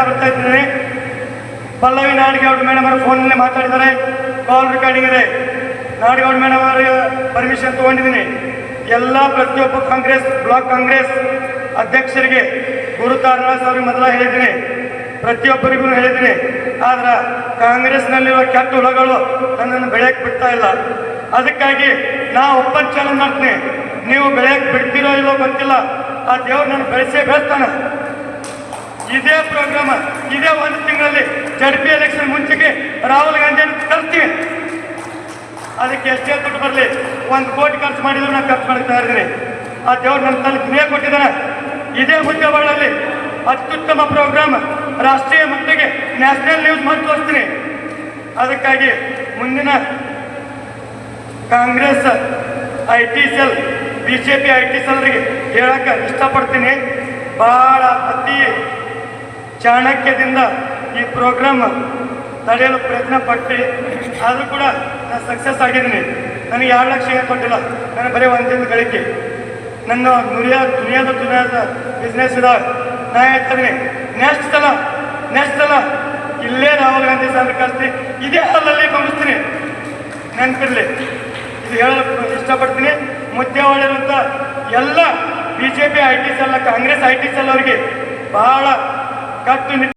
ಹೇಳ್ತಾ ಬರ್ತಾ ಇದ್ದೀನಿ ಪಲ್ಲವಿ ನಾಡಿಗೌಡ ಮೇಡಮ್ ಅವರು ಫೋನಲ್ಲಿ ಮಾತಾಡಿದ್ದಾರೆ. ಕಾಲ್ ರೆಕಾರ್ಡಿಂಗ್ ಇದೆ. ನಾಡಿಗೌಡ ಮೇಡಮ್ ಅವರ ಪರ್ಮಿಷನ್ ತಗೊಂಡಿದ್ದೀನಿ. ಎಲ್ಲ ಪ್ರತಿಯೊಬ್ಬ ಕಾಂಗ್ರೆಸ್, ಬ್ಲಾಕ್ ಕಾಂಗ್ರೆಸ್ ಅಧ್ಯಕ್ಷರಿಗೆ ಗುರು ತಾರನಾಥ್ ಅವ್ರಿಗೆ ಮೊದಲ ಹೇಳಿದ್ದೀನಿ. ಪ್ರತಿಯೊಬ್ಬರಿಗೂ ಹೇಳಿದ್ದೀನಿ. ಆದ್ರೆ ಕಾಂಗ್ರೆಸ್ನಲ್ಲಿರುವ ಕೆಟ್ಟ ಹುಳಗಳು ನನ್ನನ್ನು ಬೆಳೆಯಕ್ಕೆ ಬಿಡ್ತಾ ಇಲ್ಲ. ಅದಕ್ಕಾಗಿ ನಾ ಒಪ್ಪನ್ ಚಾಲೆಂಜ್ ಮಾಡ್ತೀನಿ. ನೀವು ಬೆಳೆಯಕ್ಕೆ ಬಿಡ್ತೀರೋ ಇಲ್ಲೋ ಗೊತ್ತಿಲ್ಲ. ಆ ದೇವ್ರು ನನ್ನ ಬೆಳೆಸೇ ಬೆಳೆಸ್ತಾನೆ. ಇದೇ ಪ್ರೋಗ್ರಾಮ್ ಇದೇ ಒಂದು ತಿಂಗಳಲ್ಲಿ ಜಡ್ ಪಿ ಎಲೆಕ್ಷನ್ ಮುಂಚೆಗೆ ರಾಹುಲ್ ಗಾಂಧಿಯನ್ನು ಕರ್ತೀವಿ ಅದಕ್ಕೆ ಎಷ್ಟೇ ದುಡ್ಡು ಬರಲಿ. ಒಂದು ಕೋಟಿ ಖರ್ಚು ಮಾಡಿದ್ರು ನಾನು ಖರ್ಚು ಮಾಡ್ತಾ ಇದ್ದೀನಿ ಆ ದೇವ್ರು ನನ್ನ ತಲೆ ದುನಿಯಾ ಕೊಟ್ಟಿದ್ದಾನೆ. ಇದೇ ಹುದ್ದೆಗಳಲ್ಲಿ ಅತ್ಯುತ್ತಮ ಪ್ರೋಗ್ರಾಮ್ ರಾಷ್ಟ್ರೀಯ ಮಟ್ಟಿಗೆ ನ್ಯಾಷನಲ್ ನ್ಯೂಸ್ ಮಾಡಿ ತೋರಿಸ್ತೀನಿ. ಅದಕ್ಕಾಗಿ ಮುಂದಿನ Congress I T cell B J P I T ಸೆಲ್ರಿಗೆ ಹೇಳಕ್ಕೆ ಇಷ್ಟಪಡ್ತೀನಿ. ಭಾಳ ಅತಿ ಚಾಣಕ್ಯದಿಂದ ಈ ಪ್ರೋಗ್ರಾಮ್ ತಡೆಯಲು ಪ್ರಯತ್ನ ಪಟ್ಟು ಆದರೂ ಕೂಡ ನಾನು ಸಕ್ಸಸ್ ಆಗಿದ್ದೀನಿ. ನನಗೆ ಎರಡು ಲಕ್ಷ ಏನು ಕೊಟ್ಟಿಲ್ಲ. ನಾನು ಬರೀ ಒಂದು ತಿಂದು ಗಳಿಕೆ. ನನ್ನ ನುರಿಯ, ದುನಿಯಾದ ದುನಿಯಾದ ಬಿಸ್ನೆಸ್ ಇದ ನಾ ಹೇಳ್ತೀನಿ ನೆಕ್ಸ್ಟ್ ಸಲ ನೆಕ್ಸ್ಟ್ ಸಲ ಇಲ್ಲೇ ರಾಹುಲ್ ಗಾಂಧಿ ಸಾಹೇಬ್ರ ಕಳಿಸ್ತೀನಿ. ಇದೇ ಹಾಲಲ್ಲಿ ಗಮನಿಸ್ತೀನಿ ನೆನಪಿರಲಿ. ಇದು ಹೇಳಲು ಇಷ್ಟಪಡ್ತೀನಿ. ಮುದ್ದೆವಾಡಿರುವಂಥ ಎಲ್ಲ B J P I T cell Congress I T cell ಅವರಿಗೆ ಬಹಳ ಕಟ್ಟು